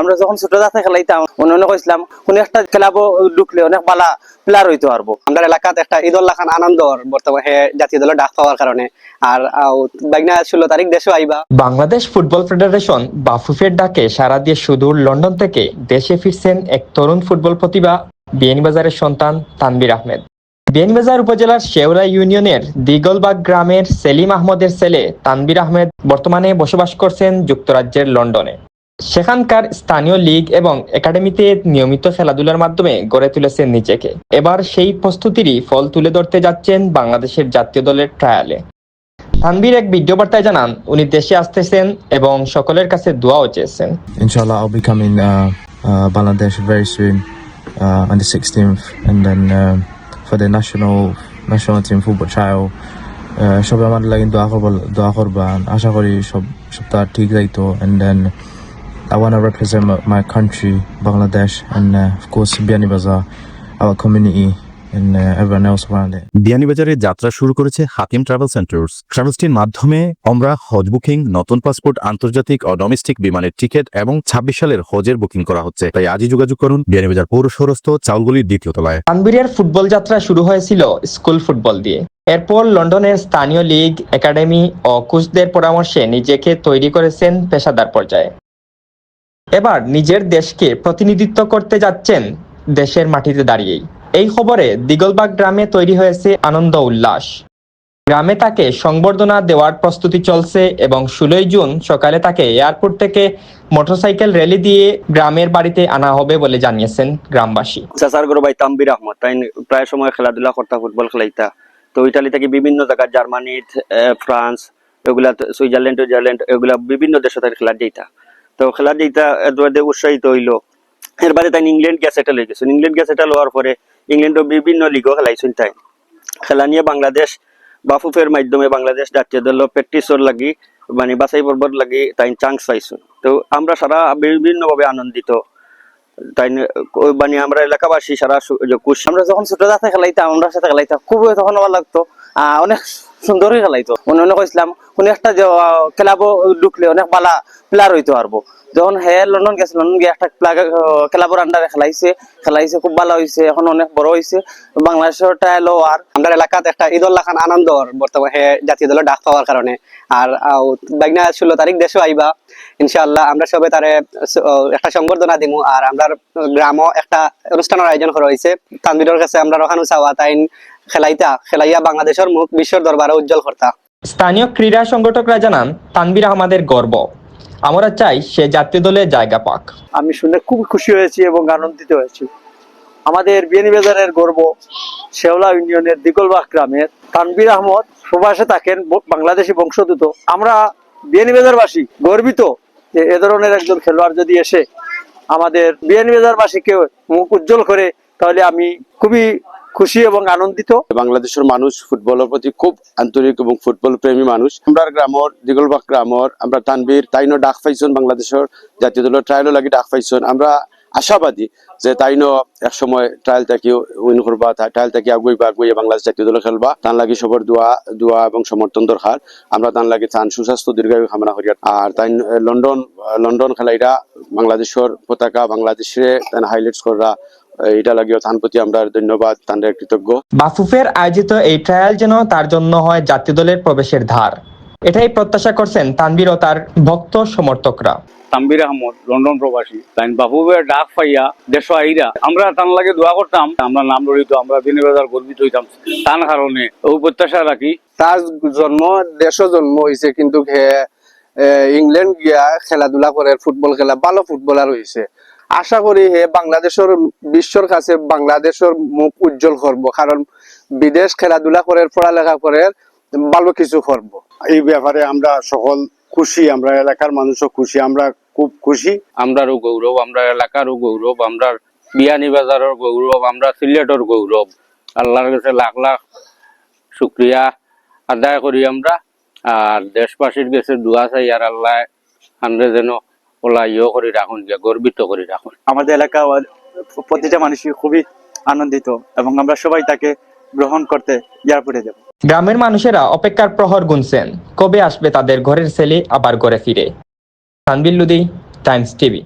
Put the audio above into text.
আমরা যখন ছোট জাতে খেলাইতাম অন্য অন্য কইছিলাম কোন একটা ক্লাব ঢুকলে অনেক বালা প্লেয়ার হইতে পারব। আমরা এলাকাত একটা ঈদুল্লাহ খান আনন্দ বর্তমানে হে জাতীয় দলের ডাক পাওয়ার কারণে। আর আহ, বাইগনা ষোলো তারিখ দেশে আইবা। বাংলাদেশ ফুটবল ফেডারেশন বাফুফের ডাকে সারা দিয়ে সুদূর লন্ডন থেকে দেশে ফিরছেন এক তরুণ ফুটবল প্রতিভা বিয়ানীবাজারের সন্তান তানবির আহমেদ। বিয়ানীবাজার উপজেলার শেওরা ইউনিয়নের দিগলবাগ গ্রামের সেলিম আহমদের ছেলে তানবির আহমেদ বর্তমানে বসবাস করছেন যুক্তরাজ্যের লন্ডনে। সেখানকার স্থানীয় লীগ এবং একাডেমিতে নিয়মিত খেলাধুলার মাধ্যমে গড়ে তুলেছেন নিজেকে। এবার সেই প্রস্তুতিরই ফল তুলে ধরতে যাচ্ছেন বাংলাদেশের জাতীয় দলের ট্রায়ালে। তানবীর এক ভিডিও বার্তায় জানান উনি দেশে আসতেছেন এবং সকলের কাছে দোয়াও চেয়েছেন। Inshallah, I'll be coming uh, uh, Bangladesh very soon uh, on the 16th, and then um for the national national team football trial. Uh, আমার লাগে দোয়া করব দোয়া করবা। আশা করি সব সবটা ঠিক যাইতো and then I want to represent my, my country Bangladesh and uh, of course Biani Bazaar our community and uh, everyone else around it. বিয়ানীবাজারে যাত্রা শুরু করেছে হাকিম ট্রাভেল সেন্টার্স ট্রাভেলসটির মাধ্যমে আমরা হজ বুকিং নতুন পাসপোর্ট আন্তর্জাতিক ও ডোমেস্টিক বিমানের টিকিট এবং ছাব্বিশ সালের হজের বুকিং করা হচ্ছে। তাই আজই যোগাযোগ করুন বিয়ানীবাজার পৌরসরস্থ চাউলগুলির দ্বিতীয় তলায়। তানবীরের ফুটবল যাত্রা শুরু হয়েছিল স্কুল ফুটবল দিয়ে। এরপর লন্ডনের স্থানীয় লীগ একাডেমি ও কোচদের পরামর্শে নিজেকে তৈরি করেছেন পেশাদার পর্যায়ে। এবার নিজের দেশকে প্রতিনিধিত্ব করতে যাচ্ছেন দেশের মাটিতে দাঁড়িয়েই। এই খবরে দিগলবাগ গ্রামে তৈরি হয়েছে আনন্দ উল্লাস। গ্রামে তাকে সংবর্ধনা দেওয়ার প্রস্তুতি চলছে এবং ষোলোই জুন সকালে তাকে এয়ারপোর্ট থেকে মোটরসাইকেল র্যালি দিয়ে গ্রামের বাড়িতে আনা হবে বলে জানিয়েছেন গ্রামবাসী। চাচার গরু ভাই তাম্বির আহমদ, তাই প্রায় সময় খেলাধুলা করতা, ফুটবল খেলাইতা। তো ইটালি থেকে বিভিন্ন জায়গায় জার্মানি ফ্রান্স, এগুলা সুইজারল্যান্ড সুইজারল্যান্ড এগুলা বিভিন্ন দেশে তাই খেলা যেতা তো খেলা যেতা এদের উৎসাহিত হইল। এর বাদে তাই ইংল্যান্ড গ্যাস সেটেল হয়ে গেছে। ইংল্যান্ড গ্যাস সেটেল হওয়ার পরে ইংল্যান্ডের বিভিন্ন লিগও খেলাইছেন তাই। খেলা নিয়ে বাংলাদেশ বাফুফের মাধ্যমে বাংলাদেশ জাতীয় দল প্র্যাকটিসর লাগি মানে বাছাই পর্বত লাগি তাই চান্স পাইছো। তো আমরা সারা বিভিন্নভাবে আনন্দিত। তাই মানে আমরা এলাকাবাসী সারা আমরা যখন ছোট জাতে খেলাইতাম, আমরা সাথে খেলাইতাম, খুবই তখন ভালো লাগতো। অনেক সুন্দরই খেলাইতো। অন্য অন্য কইছিলাম কোন একটা ক্লাব ঢুকলে অনেক বালা প্লেয়ার হইতে পারব। যখন হে লন্ডন গেছে লন্ডন গিয়ে একটা ক্লাবের আন্ডারে খেলাইছে খেলাইছে খুব ভালো হয়েছে এখন অনেক বড় হয়েছে বাংলাদেশের টাইলো আর আমরা এলাকাত একটা ঈদুল্লাহ খান আনন্দ বর্তমানে হে জাতীয় দলের ডাক পাওয়ার কারণে। আর আহ, ষোলো তারিখ দেশে আইবা। ইনশাআল্লাহ আমরা সবে তারে একটা সংবর্ধনা দিমু। আর আমরা গ্রামও একটা অনুষ্ঠানের আয়োজন করা হয়েছে তানবিরের কাছে আমরা রহানু চাওয়া তাই খেলাইতা খেলাইয়া বাংলাদেশের মুখ বিশ্বের দরবারে উজ্জ্বল করতা। স্থানীয় ক্রীড়া সংগঠকরা জানান তানবির আহমদের গর্ব। আমরা চাই সে জাতীয় দলে জায়গা পাক। আমি শুনে খুব খুশি হয়েছি এবং আনন্দিত হয়েছি। আমাদের বিয়ানীবাজারের গর্ব শেওলা ইউনিয়নের দিগলবাগ গ্রামের তানবির আহমদ প্রবাসে থাকেন বাংলাদেশি বংশোদ্ভূত। আমরা বিয়ানীবাজারবাসী গর্বিত যে এ ধরনের একজন খেলোয়াড় যদি এসে আমাদের বিয়ানীবাজারবাসীকে মুখ উজ্জ্বল করে তাহলে আমি খুবই খুশি এবং আনন্দিত। বাংলাদেশের মানুষ, ফুটবলের প্রতি খুব আন্তরিক এবং ফুটবল প্রেমী মানুষ। আমরা গ্রামর, দিগলবাগ গ্রামর, আমরা তানবীর তাইনো ডাক পাইছন বাংলাদেশের জাতীয় দলের ট্রায়ালও লাগি ডাক পাইছন। আমরা আশাবাদী যে তাইনো এক সময় ট্রায়াল থাকি উইন করবা ট্রায়াল থাকি আগুইবা, আগুইয়া বাংলাদেশ জাতীয় দলে খেলবা। তান লাগি সবার দোয়া দোয়া এবং সমর্থন দরকার। আমরা তান লাগি তান সুস্বাস্থ্য, দীর্ঘায়ু কামনা করি। আর তাই লন্ডন লন্ডন খেলাইরা বাংলাদেশের পতাকা, বাংলাদেশে হাইলাইটস করা এটা লাগিও তান প্রতি আমরা ধন্যবাদ তাদের কৃতজ্ঞ। বাফুফের আয়োজিত এই ট্রায়াল যেন তার জন্য হয় জাতীয় দলের প্রবেশের ধার। এটাই প্রত্যাশা করছেন তানবীর ও তার ভক্ত সমর্থকরা। তাম্বির আহমদ লন্ডন প্রবাসী। তাই বাবুবের ডাক পাইয়া দেশ আইরা আমরা তান লাগে দোয়া করতাম আমরা নাম লড়িত আমরা বিনিবাজার গর্বিত হইতাম। তার কারণে ওই প্রত্যাশা রাখি। তার জন্ম দেশ জন্ম হয়েছে কিন্তু হে ইংল্যান্ড গিয়া খেলাধুলা করে ফুটবল খেলা ভালো ফুটবলার হয়েছে আশা করি হে বাংলাদেশের বিশ্বর কাছে বাংলাদেশের মুখ উজ্জ্বল করব কারণ বিদেশ খেলাধুলা করে পড়ালেখা করে ভালো কিছু করব। এই ব্যাপারে আমরা সকল খুশি আমরা এলাকার মানুষও খুশি আমরা খুব খুশি। আমরারও গৌরব আমরা এলাকারও গৌরব আমরা বিয়ানীবাজারের গৌরব আমরা সিলেটের গৌরব। আল্লাহর কাছে লাখ লাখ শুক্রিয়া আদায় করি আমরা। আর দেশবাসীর কাছে দোয়া চাই আর আল্লাহ আমরা যেন ওলা ইয়ে করে রাখুন যে গর্বিত করে রাখুন। আমাদের এলাকা প্রতিটা মানুষই খুবই আনন্দিত এবং আমরা সবাই তাকে গ্রহণ করতে এয়ারপোর্টে যাব। গ্রামের মানুষেরা অপেক্ষার প্রহর গুনছেন। কবে আসবে তাদের ঘরের ছেলে আবার ঘরে ফিরে? তানবির লুদি টাইমস টিভি।